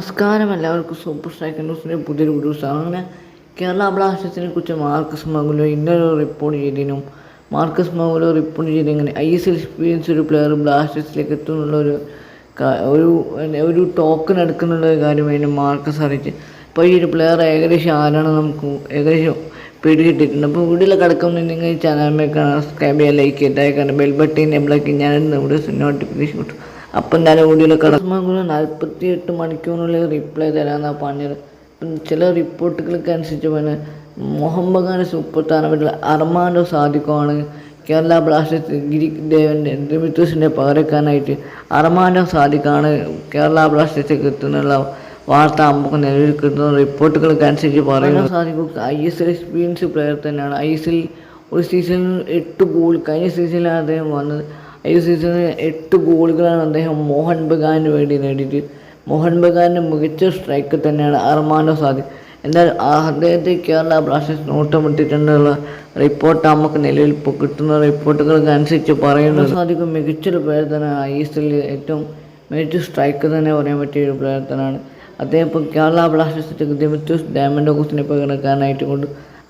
നമസ്കാരം. എല്ലാവർക്കും super strike ന്യൂസിന്റെ പുതിയൊരു വീഡിയോസാണ് അങ്ങനെ കേരള ബ്ലാസ്റ്റേഴ്സിനെ കുറിച്ച് മാർക്കസ് മംഗുലോ ഇന്നലെ റിപ്പോർട്ട് ചെയ്തതിനും മാർക്കസ് മംഗുലോ റിപ്പോർട്ട് ചെയ്തിങ്ങനെ ഐ എസ് എക്സ്പീരിയൻസ് ഒരു പ്ലെയർ ബ്ലാസ്റ്റേഴ്സിലേക്ക് എത്തുന്നുള്ള ഒരു ഒരു ഒരു ടോക്കൺ എടുക്കുന്നുള്ള ഒരു വേണ്ടി മാർക്കസ് അറിയിച്ച് അപ്പോൾ ഈ ഒരു പ്ലെയർ ഏകദേശം ആരാണ് നമുക്ക് ഏകദേശം പേടി കിട്ടിയിട്ടുണ്ട് അപ്പോൾ വീട്ടിൽ ഈ ചാനലിലേക്ക് സബ്സ്ക്രൈബ് ചെയ്യുക ലൈക്ക് ചെയ്ത് അയക്കാൻ ബെൽ ബട്ടൺ എംബ്ലാക്കി ഞാൻ വീഡിയോസ് നോട്ടിഫിക്കേഷൻ കിട്ടും അപ്പം ഞാൻ ഓടിയുടെ കിടക്കുമ്പോൾ നാൽപ്പത്തി എട്ട് മണിക്കൂറിനുള്ളിൽ റിപ്ലൈ തരാമെന്നാണ് പറഞ്ഞത്. ചില റിപ്പോർട്ടുകൾക്ക് അനുസരിച്ച് പിന്നെ മുഹമ്മദ് സൂപ്പർ താരമായിട്ടുള്ള അർമാൻഡോ സാദിഖാണ് കേരള ബ്ലാസ്റ്റേഴ്സ് ഗിരിക് ദേവന്റെ ഡെമിത്തോസിന്റെ പകരക്കാരനായിട്ട് അർമാൻഡോ സാദിഖാണ് കേരള ബ്ലാസ്റ്റേഴ്സ് എത്തുന്നുള്ള വാർത്ത നമുക്ക് നിലവിൽ കിട്ടുന്ന റിപ്പോർട്ടുകൾക്ക് അനുസരിച്ച് പറയുന്നത് സാധിക്കും I S L experience player തന്നെയാണ്. ഐ എസ് എൽ ഒരു സീസണിൽ എട്ട് ഗോൾ കഴിഞ്ഞ സീസണിലാണ് അദ്ദേഹം വന്നത് ഈ സീസണിൽ എട്ട് ഗോളുകളാണ് അദ്ദേഹം മോഹൻ ബഗാന് വേണ്ടി നേടിയിട്ട്. മോഹൻ ബഗാന്റെ മികച്ച സ്ട്രൈക്ക് തന്നെയാണ് അർമാനോ സാദി. എന്നാൽ അദ്ദേഹത്തെ കേരള ബ്ലാസ്റ്റേഴ്സ് നോട്ടമിട്ടിട്ടുള്ള റിപ്പോർട്ട് നമുക്ക് നിലവിൽ ഇപ്പോൾ കിട്ടുന്ന റിപ്പോർട്ടുകൾക്ക് അനുസരിച്ച് പറയുന്നത്. സാധിക്കും മികച്ചൊരു പ്ലെയർ തന്നെയാണ് ഐ എസ് എല്ലിൽ ഏറ്റവും മികച്ച സ്ട്രൈക്ക് തന്നെ പറയാൻ പറ്റിയ ഒരു പ്ലെയർ തന്നെയാണ് അദ്ദേഹം ഇപ്പോൾ കേരള ബ്ലാസ്റ്റേഴ്സിന്റെ ദിമിത്യൂസ് ഡയമണ്ട് ഓക്സിനെ പകരക്കാരനായിട്ട് കൊണ്ട്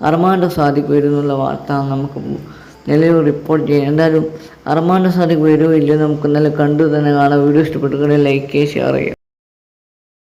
അർമാൻഡോ സാധിക്കുമായിരുന്നുള്ള വാർത്ത നമുക്ക് നിലവിൽ റിപ്പോർട്ട് ചെയ്യാം. എന്തായാലും അർമാൻഡോ സാദിഖ് വരുമോ ഇല്ലയോ നമുക്ക് ഇന്നലെ കണ്ടു തന്നെ കാണാം. വീഡിയോ ഇഷ്ടപ്പെട്ടുകൊണ്ട് ലൈക്ക് ചെയ്യുക ഷെയർ ചെയ്യുക